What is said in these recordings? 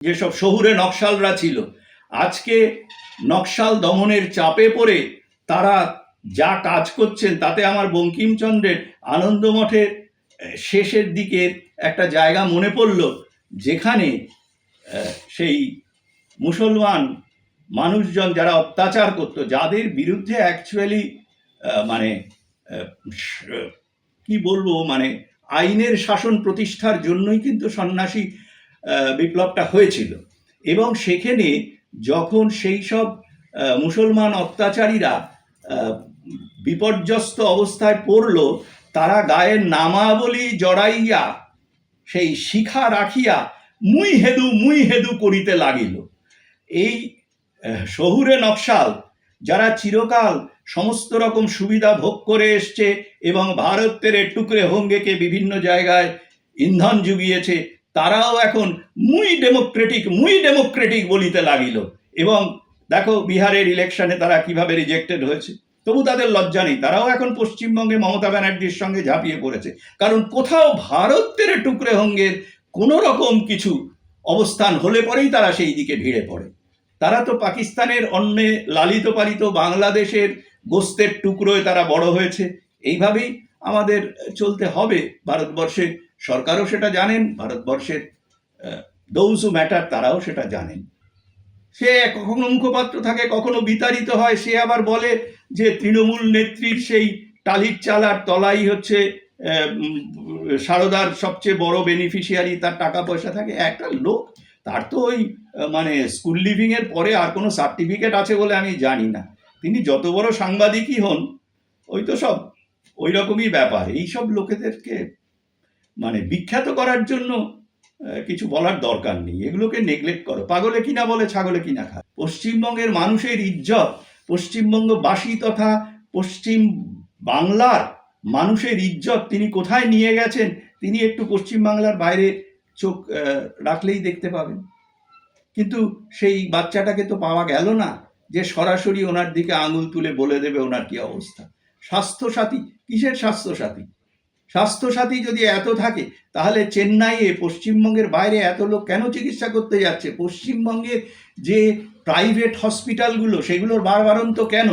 যেসব শহুরে নকশালরা ছিল। আজকে নকশাল দমনের চাপে পড়ে তারা যা কাজ করছেন তাতে আমার বঙ্কিমচন্দ্রের আনন্দমঠের শেষের দিকের একটা জায়গা মনে পড়ল, যেখানে সেই মুসলমান মানুষজন যারা অত্যাচার করত, যাদের বিরুদ্ধে অ্যাকচুয়ালি মানে কি বলব মানে আইনের শাসন প্রতিষ্ঠার জন্যই কিন্তু সন্ন্যাসী বিপ্লবটা হয়েছিল। এবং সেখানে যখন সেই সব মুসলমান অত্যাচারীরা বিপর্যস্ত অবস্থায় পড়ল, তারা গায়ের নামাবলী জড়াইয়া, সেই শিখা রাখিয়া মুই হেদু মুই হেদু করিতে লাগিল। এই শহুরে নকশাল, যারা চিরকাল সমস্ত রকম সুবিধা ভোগ করে এসছে এবং ভারতের টুকরে হঙ্গেকে বিভিন্ন জায়গায় ইন্ধন জুগিয়েছে তারাও এখন মুই ডেমোক্রেটিক মুই ডেমোক্রেটিক বলিতে লাগিল। এবং দেখো বিহারের ইলেকশনে তারা কীভাবে রিজেক্টেড হয়েছে। তবু তাদের লজ্জা নেই। তারাও এখন পশ্চিমবঙ্গে মমতা ব্যানার্জির সঙ্গে ঝাঁপিয়ে পড়েছে। কারণ কোথাও ভারতের টুকরে হঙ্গের কোনো রকম কিছু অবস্থান হলে পরেই তারা সেই দিকে ভিড়ে পড়ে। তারা তো পাকিস্তানের অন্যে লালিত পালিত বাংলাদেশের গোস্তের টুকরোয় তারা বড় হয়েছে। এইভাবেই আমাদের চলতে হবে ভারতবর্ষে। সরকারও সেটা জানেন, ভারতবর্ষের দৌজ ম্যাটার তারাও সেটা জানেন। সে কখনো মুখপাত্র থাকে, কখনো বিতাড়িত হয়, সে আবার বলে যে তৃণমূল নেত্রীর সেই টালির চালার তলাই হচ্ছে সারদার সবচেয়ে বড় বেনিফিশিয়ারি তার টাকা পয়সা থাকে, একটা লোক, তার তো ওই মানে স্কুল লিভিংয়ের পরে আর কোনো সার্টিফিকেট আছে বলে আমি জানি না। তিনি যত বড় সাংবাদিকই হন, ওই তো সব, ওই রকমই ব্যাপার। এই সব লোকেদেরকে মানে বিখ্যাত করার জন্য কিছু বলার দরকার নেই। এগুলোকে নেগলেক্ট করো। পাগলে কিনা বলে, ছাগলে কিনা খায়। পশ্চিমবঙ্গের মানুষের ইজ্জত, পশ্চিমবঙ্গবাসী তথা পশ্চিম বাংলার মানুষের ইজ্জত তিনি কোথায় নিয়ে গেছেন, তিনি একটু পশ্চিমবাংলার বাইরে চোখ রাখলেই দেখতে পাবেন। কিন্তু সেই বাচ্চাটাকে তো পাওয়া গেল না যে সরাসরি ওনার দিকে আঙুল তুলে বলে দেবে ওনার কি অবস্থা। স্বাস্থ্যসাথী, কিসের স্বাস্থ্যসাথী? স্বাস্থ্যসাথী যদি এত থাকে, তাহলে চেন্নাইয়ে পশ্চিমবঙ্গের বাইরে এত লোক কেন চিকিৎসা করতে যাচ্ছে? পশ্চিমবঙ্গের যে প্রাইভেট হসপিটালগুলো সেগুলোর বারবারন্ত কেন?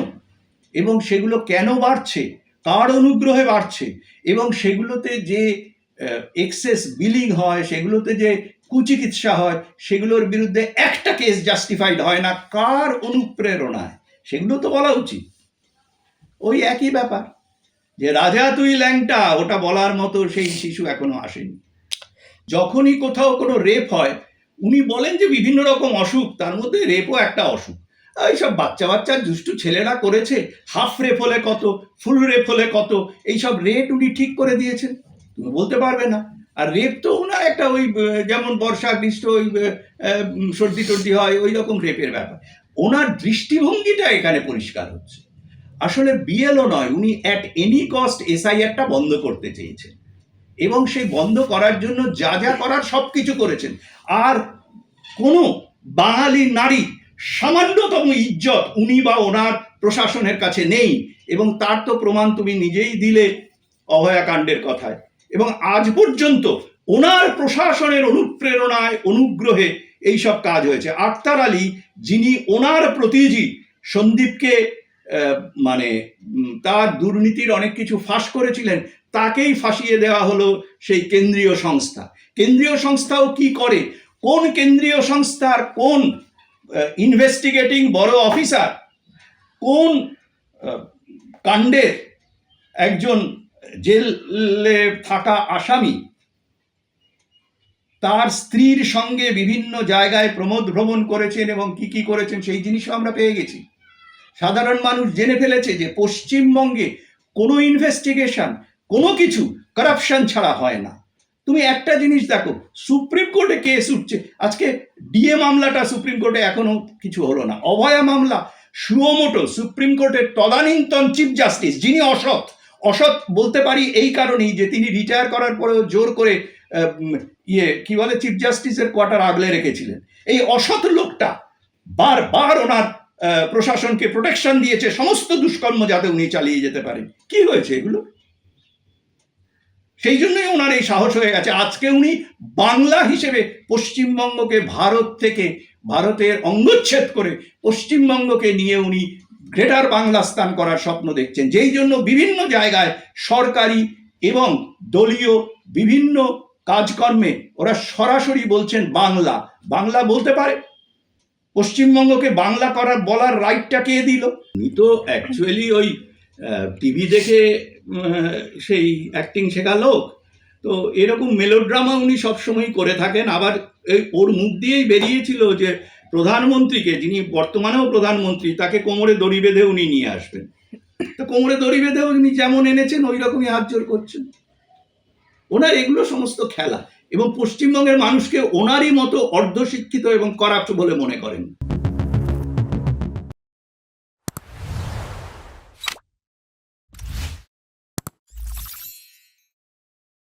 এবং সেগুলো কেন বাড়ছে? কার অনুগ্রহে বাড়ছে? এবং সেগুলোতে যে এক্সেস বিলিং হয়, সেগুলোতে যে কুচিকিৎসা হয়, সেগুলোর বিরুদ্ধে একটা কেস জাস্টিফাইড হয় না। কার অনুপ্রেরণায়? সেগুলো তো বলা উচিত। ওই একই ব্যাপার। যে রাজা তুই ল্যাংটা, ওটা বলার মতো সেই শিশু এখনও আসেনি। যখনই কোথাও কোনো রেপ হয়, উনি বলেন যে বিভিন্ন রকম অসুখ, তার মধ্যে রেপও একটা অসুখ। এইসব বাচ্চা বাচ্চা দুষ্টু ছেলেরা করেছে, হাফ রেপ হলে কত, ফুল রেপ হলে কত, এইসব রেট উনি ঠিক করে দিয়েছেন। তুমি বলতে পারবে না। আর রেপ তো ওনার একটা ওই যেমন বর্ষা গ্রীষ্ম ওই সর্দি টর্দি হয়, ওই রকম রেপের ব্যাপার। ওনার দৃষ্টিভঙ্গিটা এখানে পরিষ্কার হচ্ছে। আসলে বিএলও নয়, উনি অ্যাট এনি কস্ট এসআইআরটা বন্ধ করতে চেয়েছেন। এবং সেই বন্ধ করার জন্য যা যা করার সব কিছু করেছেন। আর কোনো বাঙালি নারী সামান্যতম ইজ্জত উনি বা ওনার প্রশাসনের কাছে নেই। এবং তার তো প্রমাণ তুমি নিজেই দিলে অভয়াকাণ্ডের কথায়। এবং আজ পর্যন্ত ওনার প্রশাসনের অনুপ্রেরণায়, অনুগ্রহে এই সব কাজ হয়েছে। আক্তার আলী, যিনি ওনার প্রতিজি সন্দীপকে মানে তার দুর্নীতির অনেক কিছু ফাঁস করেছিলেন, তাকেই ফাঁসিয়ে দেওয়া হলো সেই কেন্দ্রীয় সংস্থা। কেন্দ্রীয় সংস্থাও কি করে? কোন কেন্দ্রীয় সংস্থার কোন ইনভেস্টিগেটিং বড় অফিসার কোন কাণ্ডের একজন জেলে থাকা আসামি, তার স্ত্রীর সঙ্গে বিভিন্ন জায়গায় প্রমোদ ভ্রমণ করেছেন এবং কি কি করেছেন সেই জিনিসও আমরা পেয়ে গেছি। সাধারণ মানুষ জেনে ফেলেছে যে পশ্চিমবঙ্গে কোনো ইনভেস্টিগেশন কোনো কিছু করাপশন ছাড়া হয় না। তুমি একটা জিনিস দেখো সুপ্রিম কোর্টে কেস উঠছে। আজকে ডিএ মামলাটা সুপ্রিম কোর্টে এখনও কিছু হলো না। অভয়া মামলা সুয়োমোটো সুপ্রিম কোর্টের তদানীন্তন চিফ জাস্টিস যিনি অসৎ অসৎ বলতে পারি এই কারণেই যে তিনি রিটায়ার করার পরেও জোর করে ইয়ে কি বলে চিফ জাস্টিসের কোয়ার্টার আগলে রেখেছিলেন। এই অসৎ লোকটা বারবার ওনার আহ, প্রশাসনকে প্রোটেকশন দিয়েছে, সমস্ত দুষ্কর্ম যাতে উনি চালিয়ে যেতে পারেন। কি হয়েছে এগুলো? সেই জন্যই ওনার এই সাহস হয়ে গেছে। আজকে উনি বাংলা হিসেবে পশ্চিমবঙ্গকে ভারত থেকে, ভারতের অঙ্গচ্ছেদ করে পশ্চিমবঙ্গকে নিয়ে উনি গ্রেটার বাংলা স্থান করার স্বপ্ন দেখছেন। যেই জন্য বিভিন্ন জায়গায় সরকারি এবং দলীয় বিভিন্ন কাজকর্মে ওরা সরাসরি বলছেন বাংলা। বাংলা বলতে পারে? পশ্চিমবঙ্গকে বাংলা করার বলার রাইটটা কে দিল? উনি তো অ্যাকচুয়ালি ওই টিভি দেখে সেই অ্যাক্টিং শেখা লোক। তো এরকম মেলোড্রামা উনি সবসময় করে থাকেন। আবার এই ওর মুখ দিয়েই বেরিয়েছিল যে প্রধানমন্ত্রীকে, যিনি বর্তমানেও প্রধানমন্ত্রী, তাকে কোমরে দড়ি বেঁধে উনি নিয়ে আসবেন। তো কোমরে দড়ি বেঁধে উনি যেমন এনেছেন, ওই রকমই হাত জোর করছেন। ওনার এগুলো সমস্ত খেলা। এবং পশ্চিমবঙ্গের মানুষকে ওনারই মতো অর্ধশিক্ষিত এবং করাপ্ট বলে মনে করেন।